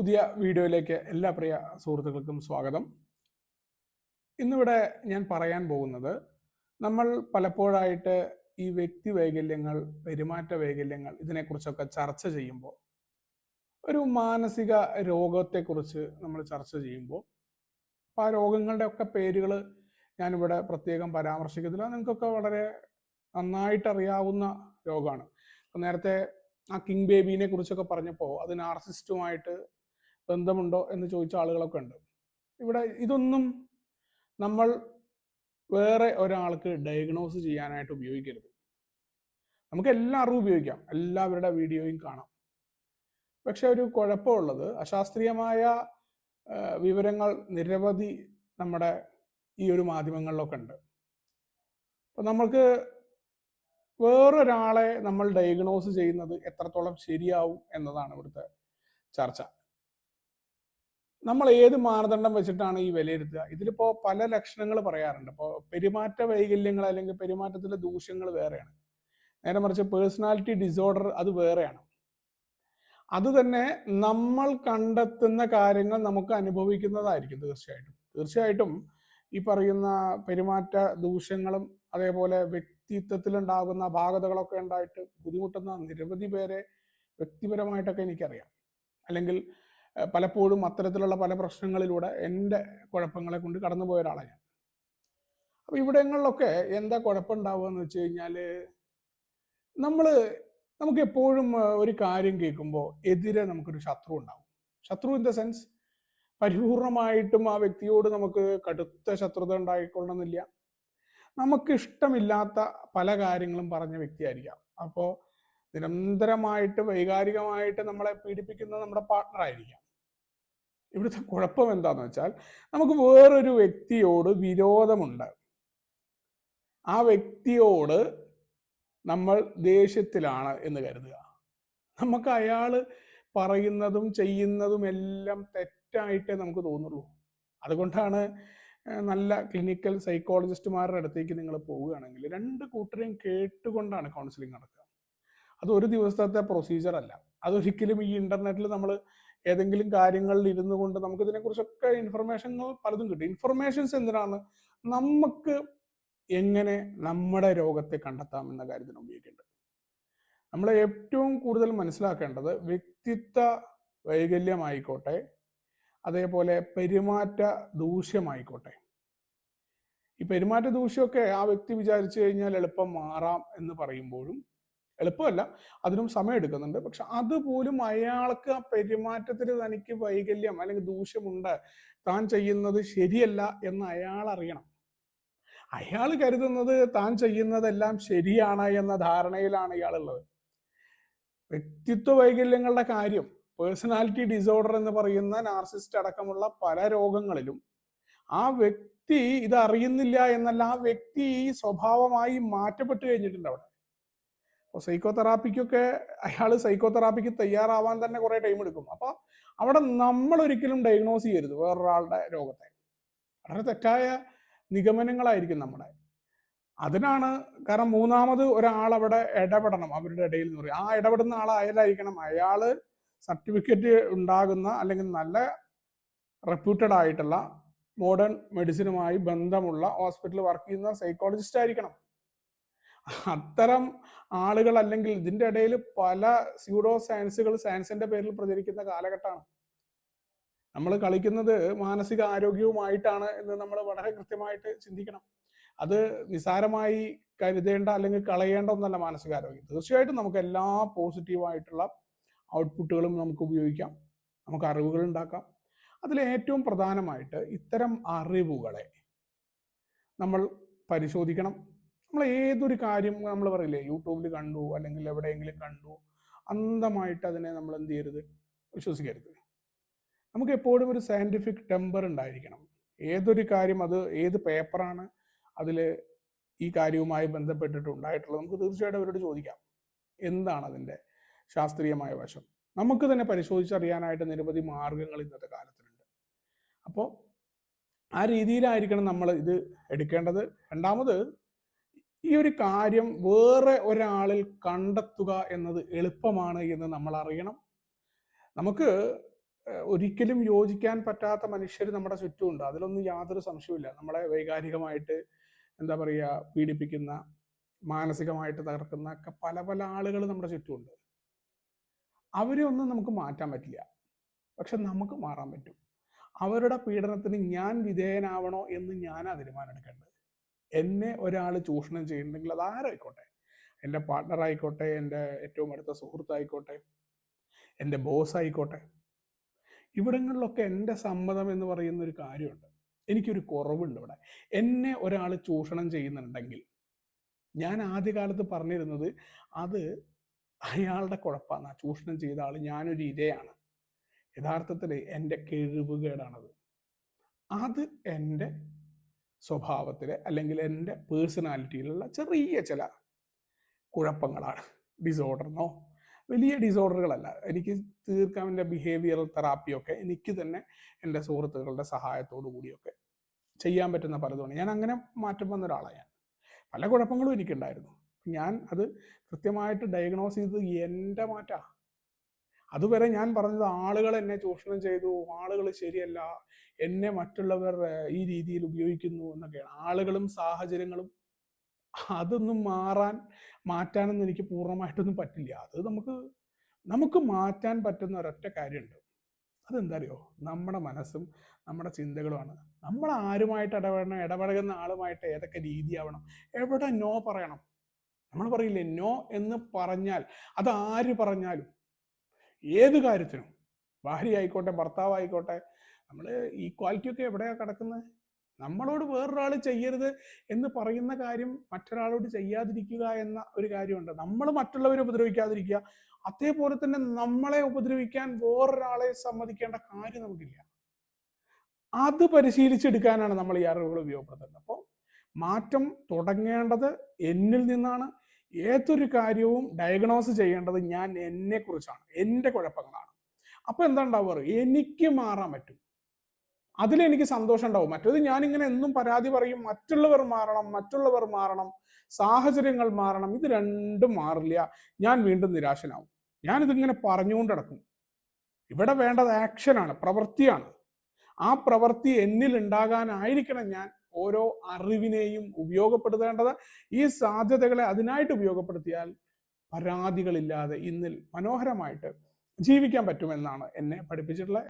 പുതിയ വീഡിയോയിലേക്ക് എല്ലാ പ്രിയ സുഹൃത്തുക്കൾക്കും സ്വാഗതം. ഇന്നിവിടെ ഞാൻ പറയാൻ പോകുന്നത് നമ്മൾ പലപ്പോഴായിട്ട് ഈ വ്യക്തി വൈകല്യങ്ങൾ പെരുമാറ്റ വൈകല്യങ്ങൾ ഇതിനെക്കുറിച്ചൊക്കെ ചർച്ച ചെയ്യുമ്പോൾ ഒരു മാനസിക രോഗത്തെക്കുറിച്ച് നമ്മൾ ചർച്ച ചെയ്യുമ്പോൾ ആ രോഗങ്ങളുടെ ഒക്കെ പേരുകൾ ഞാനിവിടെ പ്രത്യേകം പരാമർശിക്കുന്നില്ല. നിങ്ങൾക്കൊക്കെ വളരെ നന്നായിട്ട് അറിയാവുന്ന രോഗമാണ് നേരത്തെ ആ കിങ് ബേബീനെ കുറിച്ചൊക്കെ പറഞ്ഞപ്പോൾ അത് നാർസിസ്റ്റുമായിട്ട് ബന്ധമുണ്ടോ എന്ന് ചോദിച്ച ആളുകളൊക്കെ ഉണ്ട്. ഇവിടെ ഇതൊന്നും നമ്മൾ വേറെ ഒരാൾക്ക് ഡയഗ്നോസ് ചെയ്യാനായിട്ട് ഉപയോഗിക്കരുത്. നമുക്ക് എല്ലാ അറിവും ഉപയോഗിക്കാം. എല്ലാവരുടെ വീഡിയോയും കാണാം. പക്ഷെ ഒരു കുഴപ്പമുള്ളത് അശാസ്ത്രീയമായ വിവരങ്ങൾ നിരവധി നമ്മുടെ ഈ ഒരു മാധ്യമങ്ങളിലൊക്കെ ഉണ്ട്. അപ്പം നമ്മൾക്ക് വേറൊരാളെ നമ്മൾ ഡയഗ്നോസ് ചെയ്യുന്നത് എത്രത്തോളം ശരിയാവും എന്നതാണ് ഇവിടുത്തെ ചർച്ച. നമ്മൾ ഏത് മാനദണ്ഡം വെച്ചിട്ടാണ് ഈ വിലയിരുത്തുക? ഇതിലിപ്പോ പല ലക്ഷണങ്ങൾ പറയാറുണ്ട്. ഇപ്പോൾ പെരുമാറ്റ വൈകല്യങ്ങൾ അല്ലെങ്കിൽ പെരുമാറ്റത്തിലെ ദൂഷ്യങ്ങൾ വേറെയാണ്. നേരെ മറിച്ച് പേഴ്സണാലിറ്റി ഡിസോർഡർ അത് വേറെയാണ്. അത് തന്നെ നമ്മൾ കണ്ടെത്തുന്ന കാര്യങ്ങൾ നമുക്ക് അനുഭവിക്കുന്നതായിരിക്കും തീർച്ചയായിട്ടും. തീർച്ചയായിട്ടും ഈ പറയുന്ന പെരുമാറ്റ ദൂഷ്യങ്ങളും അതേപോലെ വ്യക്തിത്വത്തിലുണ്ടാകുന്ന അപാകതകളൊക്കെ ഉണ്ടായിട്ട് ബുദ്ധിമുട്ടുന്ന നിരവധി പേരെ വ്യക്തിപരമായിട്ടൊക്കെ എനിക്കറിയാം. അല്ലെങ്കിൽ പലപ്പോഴും അത്തരത്തിലുള്ള പല പ്രശ്നങ്ങളിലൂടെ എന്റെ കുഴപ്പങ്ങളെ കൊണ്ട് കടന്നുപോയ ഒരാളാണ് ഞാൻ. അപ്പൊ ഇവിടങ്ങളിലൊക്കെ എന്താ കുഴപ്പമുണ്ടാവുക എന്ന് വെച്ച് കഴിഞ്ഞാൽ നമ്മൾ നമുക്ക് എപ്പോഴും ഒരു കാര്യം കേൾക്കുമ്പോൾ എതിരെ നമുക്കൊരു ശത്രു ഉണ്ടാവും. ശത്രു ഇൻ ദ സെൻസ് പരിപൂർണമായിട്ടും ആ വ്യക്തിയോട് നമുക്ക് കടുത്ത ശത്രുത ഉണ്ടായിക്കൊള്ളണമെന്നില്ല. നമുക്ക് ഇഷ്ടമില്ലാത്ത പല കാര്യങ്ങളും പറഞ്ഞ വ്യക്തിയായിരിക്കാം. അപ്പോൾ നിരന്തരമായിട്ട് വൈകാരികമായിട്ട് നമ്മളെ പീഡിപ്പിക്കുന്നത് നമ്മുടെ പാർട്ണർ ആയിരിക്കാം. ഇവിടുത്തെ കുഴപ്പം എന്താന്ന് വെച്ചാൽ നമുക്ക് വേറൊരു വ്യക്തിയോട് വിരോധമുണ്ട്. ആ വ്യക്തിയോട് നമ്മൾ ദേഷ്യത്തിലാണ് എന്ന് കരുതുക. നമുക്ക് അയാൾ പറയുന്നതും ചെയ്യുന്നതും എല്ലാം തെറ്റായിട്ടേ നമുക്ക് തോന്നുള്ളൂ. അതുകൊണ്ടാണ് നല്ല ക്ലിനിക്കൽ സൈക്കോളജിസ്റ്റുമാരുടെ അടുത്തേക്ക് നിങ്ങൾ പോവുകയാണെങ്കിൽ രണ്ട് കൂട്ടരെയും കേട്ടുകൊണ്ടാണ് കൗൺസിലിംഗ് നടക്കുക. അത് ഒരു ദിവസത്തെ പ്രൊസീജിയർ അല്ല. അതൊരിക്കലും ഈ ഇന്റർനെറ്റിൽ നമ്മൾ ഏതെങ്കിലും കാര്യങ്ങളിൽ ഇരുന്നു കൊണ്ട് നമുക്ക് ഇതിനെക്കുറിച്ചൊക്കെ ഇൻഫർമേഷനുകൾ പലതും കിട്ടും. ഇൻഫർമേഷൻസ് എന്തിനാണ്? നമുക്ക് എങ്ങനെ നമ്മുടെ രോഗത്തെ കണ്ടെത്താം എന്ന കാര്യത്തിന് ഉപയോഗിക്കേണ്ടത്. നമ്മൾ ഏറ്റവും കൂടുതൽ മനസ്സിലാക്കേണ്ടത് വ്യക്തിത്വ വൈകല്യമായിക്കോട്ടെ അതേപോലെ പെരുമാറ്റ ദൂഷ്യമായിക്കോട്ടെ. ഈ പെരുമാറ്റ ദൂഷ്യമൊക്കെ ആ വ്യക്തി വിചാരിച്ചു കഴിഞ്ഞാൽ എളുപ്പം മാറാം എന്ന് പറയുമ്പോഴും എളുപ്പമല്ല. അതിനും സമയം എടുക്കുന്നുണ്ട്. പക്ഷെ അതുപോലും അയാൾക്ക് ആ പെരുമാറ്റത്തിൽ തനിക്ക് വൈകല്യം അല്ലെങ്കിൽ ദൂഷ്യമുണ്ട്. താൻ ചെയ്യുന്നത് ശരിയല്ല എന്ന് അയാൾ അറിയണം. അയാൾ കരുതുന്നത് താൻ ചെയ്യുന്നതെല്ലാം ശരിയാണ് എന്ന ധാരണയിലാണ് ഇയാളുള്ളത്. വ്യക്തിത്വ വൈകല്യങ്ങളുടെ കാര്യം പേഴ്സണാലിറ്റി ഡിസോർഡർ എന്ന് പറയുന്ന നാർസിസ്റ്റ് അടക്കമുള്ള പല രോഗങ്ങളിലും ആ വ്യക്തി ഇത് അറിയുന്നില്ല എന്നല്ല ആ വ്യക്തി സ്വഭാവമായി മാറ്റപ്പെട്ട് കഴിഞ്ഞിട്ടുണ്ട് അവിടെ. അപ്പോൾ സൈക്കോതെറാപ്പിക്കൊക്കെ അയാൾ സൈക്കോ തെറാപ്പിക്ക് തയ്യാറാവാൻ തന്നെ കുറേ ടൈം എടുക്കും. അപ്പോൾ അവിടെ നമ്മൾ ഒരിക്കലും ഡയഗ്നോസ് ചെയ്യരുത് വേറൊരാളുടെ രോഗത്തെ. വളരെ തെറ്റായ നിഗമനങ്ങളായിരിക്കും നമ്മുടെ. അതിനാണ് കാരണം മൂന്നാമത് ഒരാൾ അവിടെ ഇടപെടണം അവരുടെ ഇടയിൽ എന്ന് പറയും. ആ ഇടപെടുന്ന ആൾ അയാളായിരിക്കണം അയാൾ സർട്ടിഫിക്കറ്റ് ഉണ്ടാകുന്ന അല്ലെങ്കിൽ നല്ല റെപ്യൂട്ടഡ് ആയിട്ടുള്ള മോഡേൺ മെഡിസിനുമായി ബന്ധമുള്ള ഹോസ്പിറ്റലിൽ വർക്ക് ചെയ്യുന്ന സൈക്കോളജിസ്റ്റ് ആയിരിക്കണം. അത്തരം ആളുകൾ അല്ലെങ്കിൽ ഇതിന്റെ ഇടയിൽ പല സ്യൂഡോ സയൻസുകൾ സയൻസിന്റെ പേരിൽ പ്രചരിക്കുന്ന കാലഘട്ടമാണ്. നമ്മൾ കളിക്കുന്നത് മാനസിക ആരോഗ്യവുമായിട്ടാണ് എന്ന് നമ്മൾ വളരെ കൃത്യമായിട്ട് ചിന്തിക്കണം. അത് നിസാരമായി കരുതേണ്ട അല്ലെങ്കിൽ കളയേണ്ട ഒന്നല്ല മാനസിക മാനസികാരോഗ്യം. തീർച്ചയായിട്ടും നമുക്ക് എല്ലാ പോസിറ്റീവായിട്ടുള്ള ഔട്ട്പുട്ടുകളും നമുക്ക് ഉപയോഗിക്കാം. നമുക്ക് അറിവുകൾ ഉണ്ടാക്കാം. അതിൽ ഏറ്റവും പ്രധാനമായിട്ട് ഇത്തരം അറിവുകളെ നമ്മൾ പരിശോധിക്കണം. ഏതൊരു കാര്യം നമ്മൾ പറയില്ലേ യൂട്യൂബിൽ കണ്ടു അല്ലെങ്കിൽ എവിടെയെങ്കിലും കണ്ടു അന്ധമായിട്ട് അതിനെ നമ്മൾ എന്ത് ചെയ്യരുത്? വിശ്വസിക്കരുത്. നമുക്ക് എപ്പോഴും ഒരു സയന്റിഫിക് ടെമ്പർ ഉണ്ടായിരിക്കണം. ഏതൊരു കാര്യം അത് ഏത് പേപ്പറാണ് അതിൽ ഈ കാര്യവുമായി ബന്ധപ്പെട്ടിട്ട് ഉണ്ടായിട്ടുള്ളത് നമുക്ക് തീർച്ചയായിട്ടും അവരോട് ചോദിക്കാം. എന്താണ് അതിന്റെ ശാസ്ത്രീയമായ വശം? നമുക്ക് തന്നെ പരിശോധിച്ചറിയാനായിട്ട് നിരവധി മാർഗങ്ങൾ ഇന്നത്തെ കാലത്തിലുണ്ട് അപ്പോൾ ആ രീതിയിലായിരിക്കണം നമ്മൾ ഇത് എടുക്കേണ്ടത്. രണ്ടാമത് ഈ ഒരു കാര്യം വേറെ ഒരാളിൽ കണ്ടെത്തുക എന്നത് എളുപ്പമാണ് എന്ന് നമ്മൾ അറിയണം. നമുക്ക് ഒരിക്കലും യോജിക്കാൻ പറ്റാത്ത മനുഷ്യർ നമ്മുടെ ചുറ്റുമുണ്ട്. അതിലൊന്നും യാതൊരു സംശയമില്ല നമ്മളെ വൈകാരികമായിട്ട് എന്താ പറയുക പീഡിപ്പിക്കുന്ന മാനസികമായിട്ട് തകർക്കുന്ന ഒക്കെ പല പല ആളുകൾ നമ്മുടെ ചുറ്റുമുണ്ട്. അവരെ ഒന്നും നമുക്ക് മാറ്റാൻ പറ്റില്ല. പക്ഷെ നമുക്ക് മാറാൻ പറ്റും. അവരുടെ പീഡനത്തിന് ഞാൻ വിധേയനാവണോ എന്ന് ഞാനാ തീരുമാനം എടുക്കേണ്ടത്. എന്നെ ഒരാൾ ചൂഷണം ചെയ്യുന്നുണ്ടെങ്കിൽ അത് ആരായിക്കോട്ടെ? എന്റെ പാർട്ട്ണർ ആയിക്കോട്ടെ എന്റെ ഏറ്റവും അടുത്ത സുഹൃത്തായിക്കോട്ടെ എന്റെ ബോസ് ആയിക്കോട്ടെ. ഇവിടങ്ങളിലൊക്കെ എന്റെ സമ്മതം എന്ന് പറയുന്ന ഒരു കാര്യമുണ്ട്. എനിക്കൊരു കുറവുണ്ട് ഇവിടെ. എന്നെ ഒരാൾ ചൂഷണം ചെയ്യുന്നുണ്ടെങ്കിൽ ഞാൻ ആദ്യകാലത്ത് പറഞ്ഞിരുന്നത് അത് അയാളുടെ കുഴപ്പമാണ് ചൂഷണം ചെയ്ത ആൾ ഞാനൊരു ഇരയാണ്. യഥാർത്ഥത്തിൽ എന്റെ കഴിവുകേടാണത് അത് എന്റെ സ്വഭാവത്തിലെ അല്ലെങ്കിൽ എന്റെ പേഴ്സണാലിറ്റിയിലുള്ള ചെറിയ ചില കുഴപ്പങ്ങളാണ്. ഡിസോർഡറിനോ വലിയ ഡിസോർഡറുകളല്ല. എനിക്ക് തീർക്കാൻ എന്റെ ബിഹേവിയറൽ തെറാപ്പിയൊക്കെ എനിക്ക് തന്നെ എന്റെ സുഹൃത്തുക്കളുടെ സഹായത്തോടു കൂടിയൊക്കെ ചെയ്യാൻ പറ്റുന്ന പലതുമാണ്. ഞാൻ അങ്ങനെ മാറ്റം വന്ന ഒരാളാണ് ഞാൻ. പല കുഴപ്പങ്ങളും എനിക്കുണ്ടായിരുന്നു. ഞാൻ അത് കൃത്യമായിട്ട് ഡയഗ്നോസ് ചെയ്തത് എന്റെ മാറ്റാ. അതുവരെ ഞാൻ പറഞ്ഞത് ആളുകൾ എന്നെ ചൂഷണം ചെയ്തു ആളുകൾ ശരിയല്ല എന്നെ മറ്റുള്ളവർ ഈ രീതിയിൽ ഉപയോഗിക്കുന്നു എന്നൊക്കെയാണ്. ആളുകളും സാഹചര്യങ്ങളും അതൊന്നും മാറാൻ മാറ്റാനൊന്നും എനിക്ക് പൂർണമായിട്ടൊന്നും പറ്റില്ല. അത് നമുക്ക് നമുക്ക് മാറ്റാൻ പറ്റുന്ന ഒരൊറ്റ കാര്യമുണ്ട്. അതെന്താ അറിയോ നമ്മുടെ മനസ്സും നമ്മുടെ ചിന്തകളുമാണ്. നമ്മൾ ആരുമായിട്ട് ഇടപെടണം ഇടപഴകുന്ന ആളുമായിട്ട് ഏതൊക്കെ രീതിയാവണം എവിടെ നോ പറയണം. നമ്മൾ പറയില്ലേ നോ എന്ന് പറഞ്ഞാൽ അത് ആര് പറഞ്ഞാലും ഏത് കാര്യത്തിനും. ഭാര്യ ആയിക്കോട്ടെ ഭർത്താവ് ആയിക്കോട്ടെ നമ്മൾ ഈക്വാലിറ്റി ഒക്കെ എവിടെയാ കിടക്കുന്നത്? നമ്മളോട് വേറൊരാൾ ചെയ്യരുത് എന്ന് പറയുന്ന കാര്യം മറ്റൊരാളോട് ചെയ്യാതിരിക്കുക എന്ന ഒരു കാര്യമുണ്ട്. നമ്മൾ മറ്റുള്ളവരെ ഉപദ്രവിക്കാതിരിക്കുക. അതേപോലെ തന്നെ നമ്മളെ ഉപദ്രവിക്കാൻ വേറൊരാളെ സമ്മതിക്കേണ്ട കാര്യം നമുക്കില്ല. അത് പരിശീലിച്ചെടുക്കാനാണ് നമ്മൾ ഈ അറിവുകൾ ഉപയോഗപ്പെടുത്തുന്നത്. അപ്പോൾ മാറ്റം തുടങ്ങേണ്ടത് എന്നിൽ നിന്നാണ്. ഏതൊരു കാര്യവും ഡയഗ്നോസ് ചെയ്യേണ്ടത് ഞാൻ എന്നെ കുറിച്ചാണ്. എന്റെ കുഴപ്പങ്ങളാണ്. അപ്പൊ എന്താ ഉണ്ടാവുക? എനിക്ക് മാറാൻ പറ്റും. അതിലെനിക്ക് സന്തോഷം ഉണ്ടാവും. മറ്റേത് ഇങ്ങനെ എന്നും പരാതി പറയും മറ്റുള്ളവർ മാറണം മറ്റുള്ളവർ മാറണം സാഹചര്യങ്ങൾ മാറണം. ഇത് രണ്ടും മാറില്ല. ഞാൻ വീണ്ടും നിരാശനാവും. ഞാനിതിങ്ങനെ പറഞ്ഞുകൊണ്ട് നടക്കും ഇവിടെ വേണ്ടത് ആക്ഷനാണ് പ്രവൃത്തിയാണ്. ആ പ്രവൃത്തി എന്നിൽ ഉണ്ടാകാനായിരിക്കണം ഞാൻ ഓരോ അറിവിനെയും ഉപയോഗപ്പെടുത്തേണ്ടത് ഈ സാധ്യതകളെ അതിനായിട്ട് ഉപയോഗപ്പെടുത്തിയാൽ പരാതികളില്ലാതെ ഇന്നിൽ മനോഹരമായിട്ട് ജീവിക്കാൻ പറ്റുമെന്നാണ് എന്നെ പഠിപ്പിച്ചിട്ടുള്ള